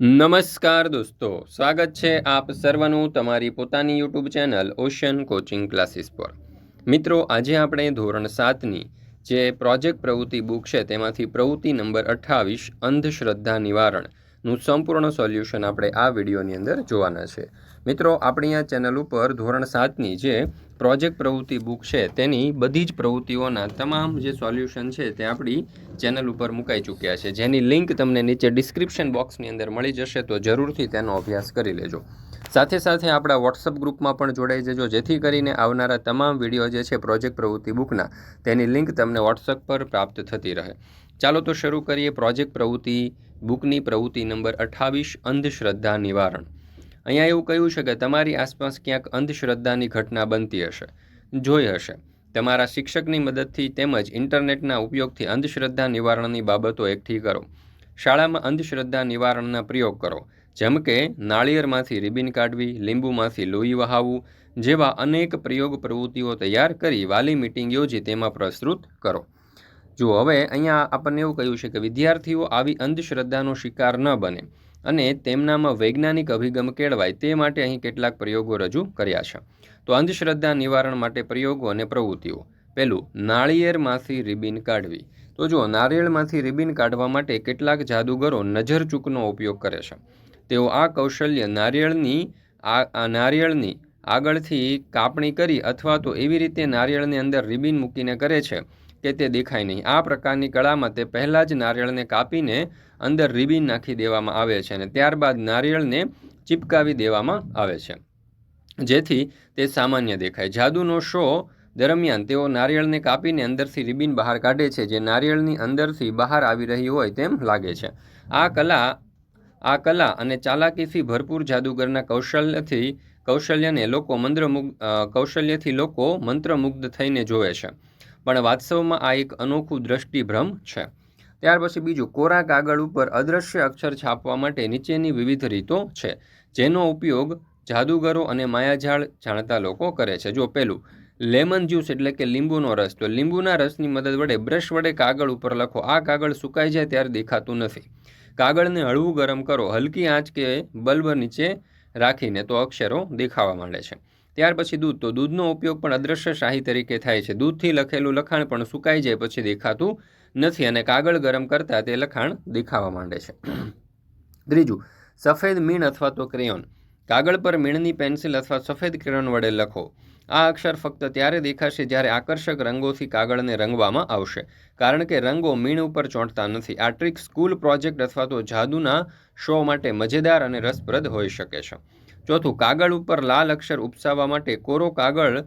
નમસ્કાર દોસ્તો, સ્વાગત છે આપ સર્વનું તમારી પોતાની YouTube channel Ocean Coaching Classes પર. મિત્રો, આજે આપણે ધોરણ સાતની જે પ્રોજેક્ટ પ્રવૃત્તિ બુક છે તેમાંથી પ્રવૃત્તિ નંબર અઠ્ઠાવીસ, અંધશ્રદ્ધા નિવારણનું સંપૂર્ણ સોલ્યુશન આપણે આ વિડીયોની અંદર જોવાના છે. મિત્રો, આપણી આ ચેનલ ઉપર ધોરણ સાતની જે પ્રોજેક્ટ પ્રવૃત્તિ બુક છે, તેની બધી જ પ્રવૃત્તિઓના તમામ જે સોલ્યુશન છે, તે આપણી ચેનલ ઉપર મુકાઈ ચૂક્યા છે. જેની લિંક તમને નીચે ડિસ્ક્રિપ્શન બોક્સની અંદર મળી જશે, તો જરૂરથી તેનો અભ્યાસ કરી લેજો. સાથે સાથે આપણા વોટ્સઅપ ગ્રુપમાં પણ જોડાઈ જજો. જેથી કરીને આવનારા તમામ વીડિયો જે છે પ્રોજેક્ટ પ્રવૃત્તિ બુકના, તેની લિંક તમને વોટ્સઅપ પર પ્રાપ્ત થતી રહે. ચાલો તો શરૂ કરીએ પ્રોજેક્ટ પ્રવૃત્તિ બુકની પ્રવૃત્તિ નંબર અઠ્ઠાવીસ, અંધશ્રદ્ધા નિવારણ. અહીંયા એવું કહ્યું છે કે તમારી આસપાસ ક્યાંક અંધશ્રદ્ધાની ઘટના બનતી હશે, જોઈ હશે. તમારા શિક્ષકની મદદથી તેમજ ઇન્ટરનેટના ઉપયોગથી અંધશ્રદ્ધા નિવારણની બાબતો એકઠી કરો. શાળામાં અંધશ્રદ્ધા નિવારણના પ્રયોગ કરો. જેમ કે નાળિયેરમાંથી રિબિન કાઢવી, લીંબુમાંથી લોહી વહાવવું જેવા અનેક પ્રયોગ પ્રવૃત્તિઓ તૈયાર કરી વાલી મિટિંગ યોજી તેમાં પ્રસ્તુત કરો. જો હવે અહીંયા આપણને એવું કહ્યું છે કે વિદ્યાર્થીઓ આવી અંધશ્રદ્ધાનો શિકાર ન બને અને તેમનામાં વૈજ્ઞાનિક અભિગમ કેળવાય તે માટે અહીં કેટલાક પ્રયોગો રજૂ કર્યા છે. તો અંધશ્રદ્ધા નિવારણ માટે પ્રયોગો અને પ્રવૃત્તિઓ. પહેલું, નાળિયેરમાંથી રિબિન કાઢવી. તો જુઓ, નારિયેળમાંથી રિબિન કાઢવા માટે કેટલાક જાદુગરો નજર ચૂકનો ઉપયોગ કરે છે. તેઓ આ કૌશલ્ય નારિયેળની આ નારિયેળની આગળથી કાપણી કરી અથવા તો એવી રીતે નારિયેળની અંદર રિબિન મૂકીને કરે છે કે તે દેખાય નહીં. આ પ્રકારની કળામાં તે પહેલાં જ નારિયેળને કાપીને અંદર રિબિન નાખી દેવામાં આવે છે અને ત્યારબાદ નારિયેળને ચીપકાવી દેવામાં આવે છે. જેથી તે સામાન્ય દેખાય. જાદુનો શો દરમિયાન તેઓ નારિયેળને કાપીને અંદરથી રિબિન બહાર કાઢે છે. જે નારિયેળની અંદરથી બહાર આવી રહી હોય તેમ લાગે છે. આ કલા આ કલા અને ચાલાકીથી ભરપૂર જાદુગરના કૌશલ્યથી, કૌશલ્યને લોકો મંત્રમુગ્ધ કૌશલ્યથી લોકો મંત્રમુગ્ધ થઈને જોવે છે. પણ વાસ્તવમાં આ એક અનોખું દ્રષ્ટિભ્રમ છે. ત્યાર પછી બીજું કોરા કાગળ ઉપર અદૃશ્ય અક્ષર છાપવા માટે નીચેની વિવિધ રીતો છે. જેનો ઉપયોગ જાદુગરો અને માયાજાળ જાણતા લોકો કરે છે. જો પહેલું લેમન જ્યુસ એટલે કે લીંબુનો રસ. તો લીંબુના રસની મદદ વડે બ્રશ વડે કાગળ ઉપર લખો. આ કાગળ સુકાઈ જાય ત્યારે દેખાતું નથી. કાગળને હળવું ગરમ કરો. હલકી આંચ કે બલ્બ નીચે રાખીને તો અક્ષરો દેખાવા માંડે છે. ત્યાર પછી દૂધ. તો દૂધનો ઉપયોગ પણ અદ્રશ્ય શાહી તરીકે થાય છે. દૂધથી લખેલું લખાણ પણ સુકાઈ જાય પછી દેખાતું નથી અને કાગળ ગરમ કરતાં તે લખાણ દેખાવા માંડે છે. ત્રીજું. સફેદ મીણ અથવા તો ક્રેયોન કાગળ પર મીણની પેન્સિલ અથવા સફેદ કિરણ વડે લખો. આ અક્ષર ફક્ત ત્યારે દેખાશે જ્યારે આકર્ષક રંગોથી કાગળને રંગવામાં આવશે. કારણ કે રંગો મીણ ઉપર ચોંટતા નથી. આ ટ્રીક સ્કૂલ પ્રોજેક્ટ અથવા તો જાદુના શો માટે મજેદાર અને રસપ્રદ હોઈ શકે છે. ચોથું, કાગળ ઉપર લાલ અક્ષર ઉપસાવવા માટે કોરો કાગળ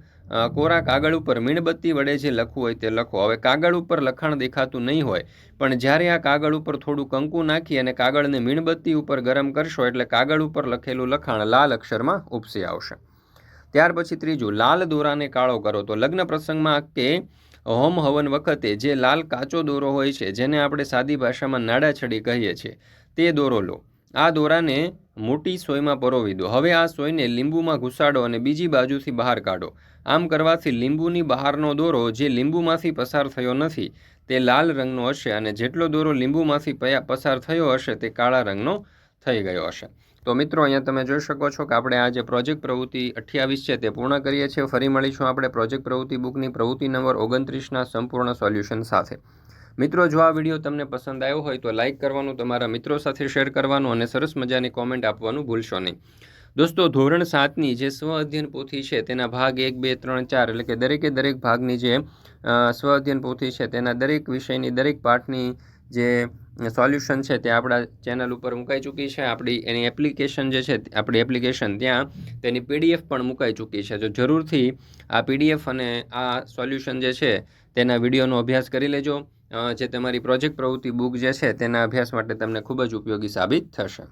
કોરા કાગળ ઉપર મીણબત્તી વડે જે લખવું હોય તે લખો. હવે કાગળ ઉપર લખાણ દેખાતું નહીં હોય, પણ જ્યારે આ કાગળ ઉપર થોડું કંકુ નાખી અને કાગળને મીણબત્તી ઉપર ગરમ કરશો એટલે કાગળ ઉપર લખેલું લખાણ લાલ અક્ષરમાં ઉપસી આવશે. ત્યાર પછી ત્રીજું, લાલ દોરાને કાળો કરો. તો લગ્ન પ્રસંગમાં કે હોમ હવન વખતે જે લાલ કાચો દોરો હોય છે, જેને આપણે સાદી ભાષામાં નાડાછડી કહીએ છીએ, તે દોરો લો. આ દોરાને મોટી સોયમાં પરોવી દો. હવે આ સોયને લીંબુમાં ઘુસાડો અને બીજી બાજુથી બહાર કાઢો. આમ કરવાથી લીંબુની બહારનો દોરો જે લીંબુમાંથી પસાર થયો નથી, તે લાલ રંગનો હશે અને જેટલો દોરો લીંબુમાંથી પસાર થયો હશે, તે કાળા રંગનો થઈ ગયો હશે. તો મિત્રો, અહીંયા તમે જોઈ શકો છો કે આપણે આ જે પ્રોજેક્ટ પ્રવૃત્તિ અઠ્યાવીસ છે તે પૂર્ણ કરીએ છીએ. ફરી મળીશું આપણે પ્રોજેક્ટ પ્રવૃત્તિ બુકની પ્રવૃત્તિ નંબર ઓગણત્રીસના સંપૂર્ણ સોલ્યુશન સાથે. મિત્રો, જો આ વીડિયો તમને પસંદ આવ્યો હોય તો લાઇક કરવાનું, તમારા મિત્રો સાથે શેર કરવાનું અને સરસ મજાની કોમેન્ટ આપવાનું ભૂલશો નહીં. દોસ્તો, ધોરણ સાતની જે સ્વ અધ્યયન પોથી છે તેના ભાગ એક, બે, ત્રણ, ચાર, એટલે કે દરેકે દરેક ભાગની જે સ્વ અધ્યયન પોથી છે તેના દરેક વિષયની, દરેક પાઠની જે સોલ્યુશન છે તે આપણા ચેનલ ઉપર મુકાઈ ચૂકી છે. આપણી એની એપ્લિકેશન જે છે, આપણી એપ્લિકેશન ત્યાં, તેની પીડીએફ પણ મુકાઈ ચૂકી છે. જો જરૂરથી આ પીડીએફ અને આ સોલ્યુશન જે છે તેના વિડીયોનો અભ્યાસ કરી લેજો. જે તમારી પ્રોજેક્ટ પ્રવૃત્તિ બુક જે છે તેના અભ્યાસ માટે તમને ખૂબ જ ઉપયોગી સાબિત થશે.